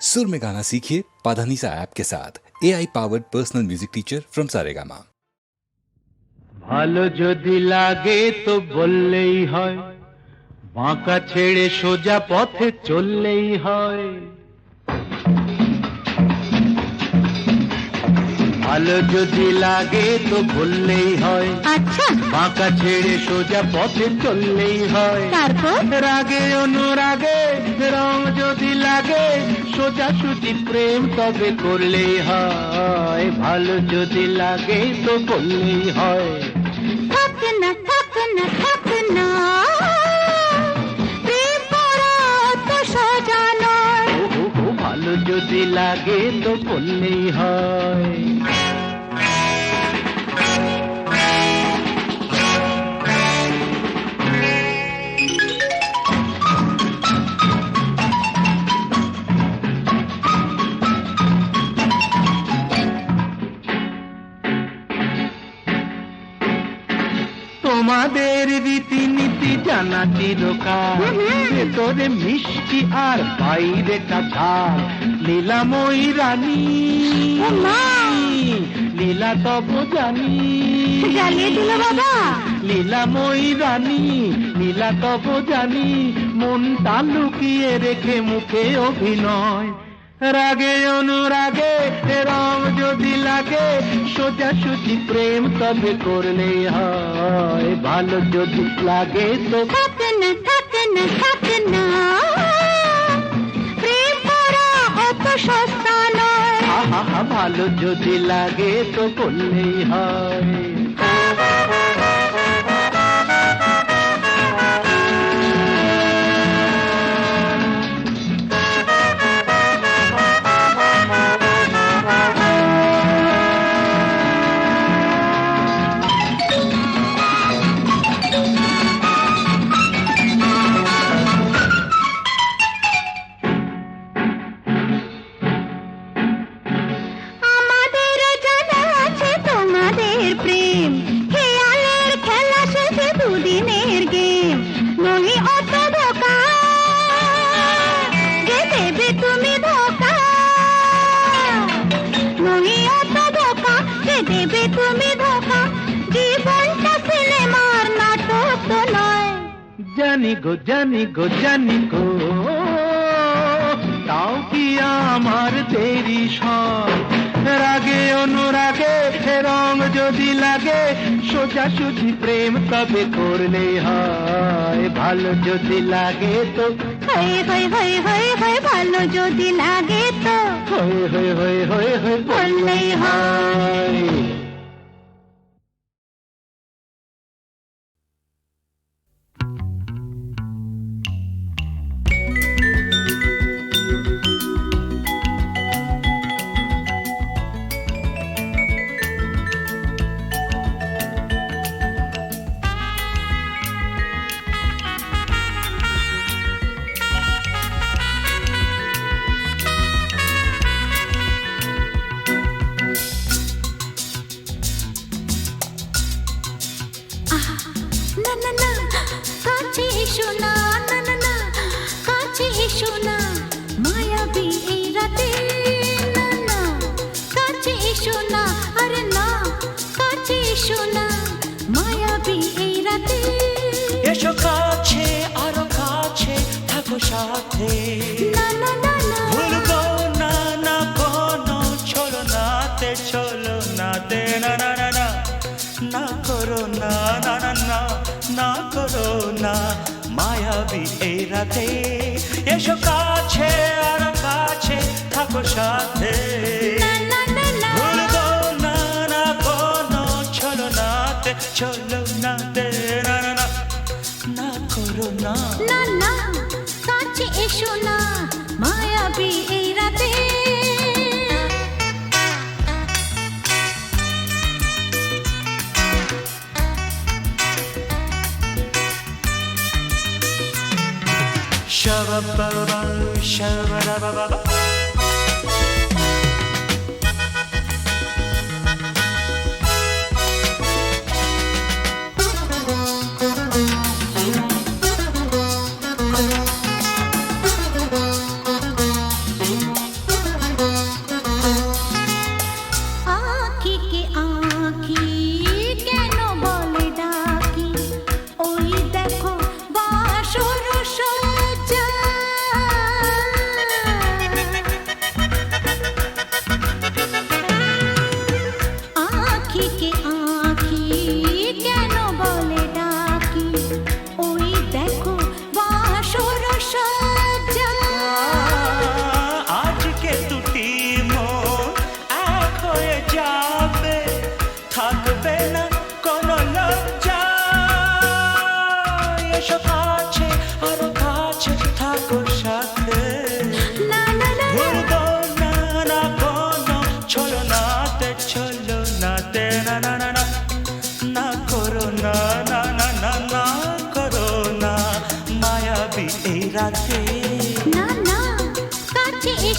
सुर में गाना सीखिए पाधानीसा ऐप के साथ A I powered personal music teacher from Saregama ভালো যদি লাগে তো বললেই হয় বাঁকা ছেড়ে সোজা পথে চললেই হয় ভালো যদি লাগে তো বললেই হয়। আচ্ছা। বাঁকা ছেড়ে সোজা পথে চললেই হয়। তারপর? রাগে অনুরাগে রং যদি লাগে সোজা সুজি প্রেম তবে করলেই হয়। ভালো যদি লাগে তো বললেই হয়। থাক না থাক না থাক না। প্রেম করা তো সোজা নয়। ও, ও, ও, ভালো যদি লাগে তো বললেই হয়। জানা চিরকাল ভেতরে মিষ্টি আর বাইরেটা ঝাল লীলাময়ী রানী। লীলা তব জানি। জ্বালিয়ে দিল বাবা। রানী লীলা তব জানি। মনটা লুকিয়ে রেখে মুখে অভিনয়। রাগে অনুরাগে রং যদি লাগে সোজা সুজি প্রেম তবে করলেই হয়। ভালো যদি লাগে তো থাক না থাক না থাক না। প্রেম করা অত সস্তা নয়। ভালো যদি লাগে তো করলেই হয়। জানি গো জানি গো জানি গো তাও কি আমার দেরি সব রাগে অনুরাগে রং যদি লাগে সোজা সুজি প্রেম তবে করলে হয় ভালো যদি লাগে তো হয়ে হয়ে হয়ে হয়ে হয়ে ভালো যদি লাগে তো হয়ে হয়ে হয়ে হয়ে হয়ে বললেই হয় না করো না মায়াবী এই রাতে। এসো কাছে আর কাছে থাকো সাথে। ভুলবো না না কোনো চলো নাতে চলো নাতে না না না না করো না। না না কাছে এসো না মায়াবী Şababababa, şababababa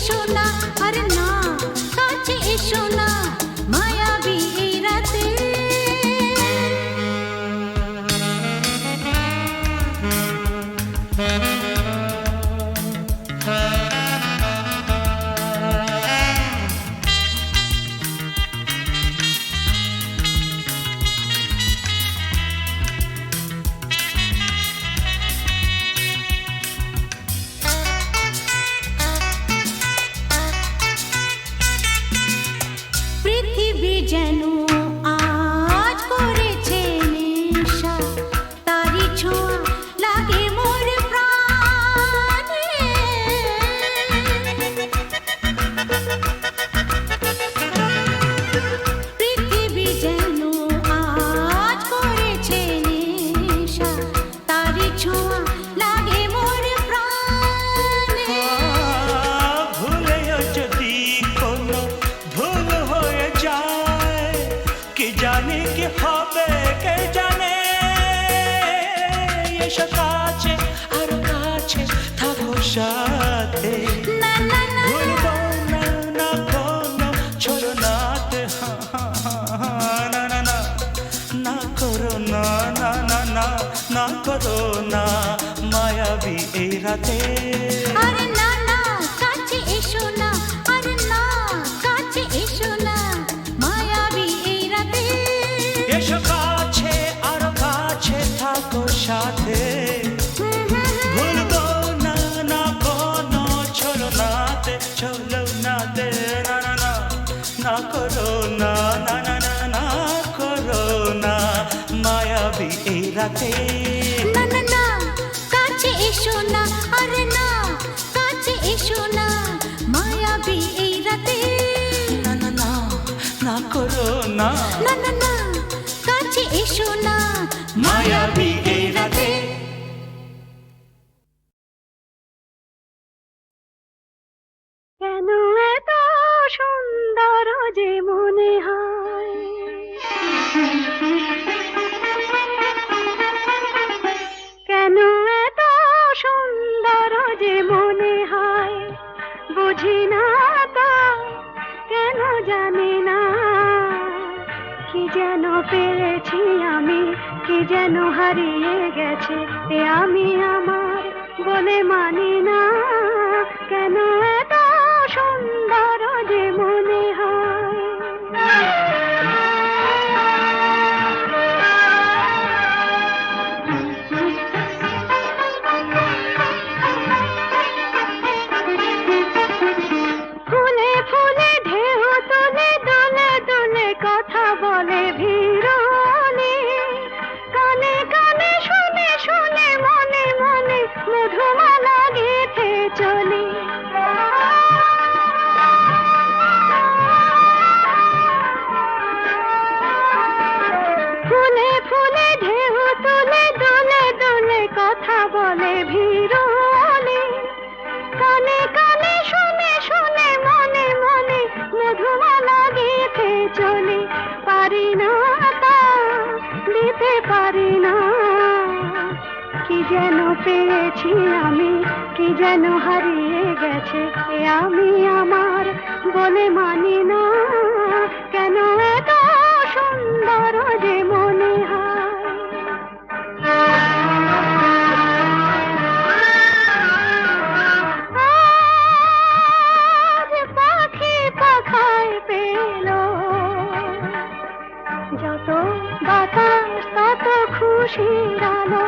এসো না আর না কাছে এসো না। না না না না না করো না মায়াবী এই রাতে। আরে না না কাছে এসো না আরে না কাছে এসো না মায়াবী এই রাতে। এসো কাছে আর কাছে থাকো সাথে। রাতে। না না না কাছে এসো না আরে না কাছে এসো না মায়াবী এই রাতে। না না না না করো না। না না কাছে এসো না মায়াবী বলে মানে গেছি আমি, কি যেন হারিয়ে গেছে। আমি আমার বলে মানি না, কেন এত সুন্দর যে মনে হয়। পাখি পাখায় পেল। যত বাতাস, তত খুশি আলো।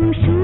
Bonjour.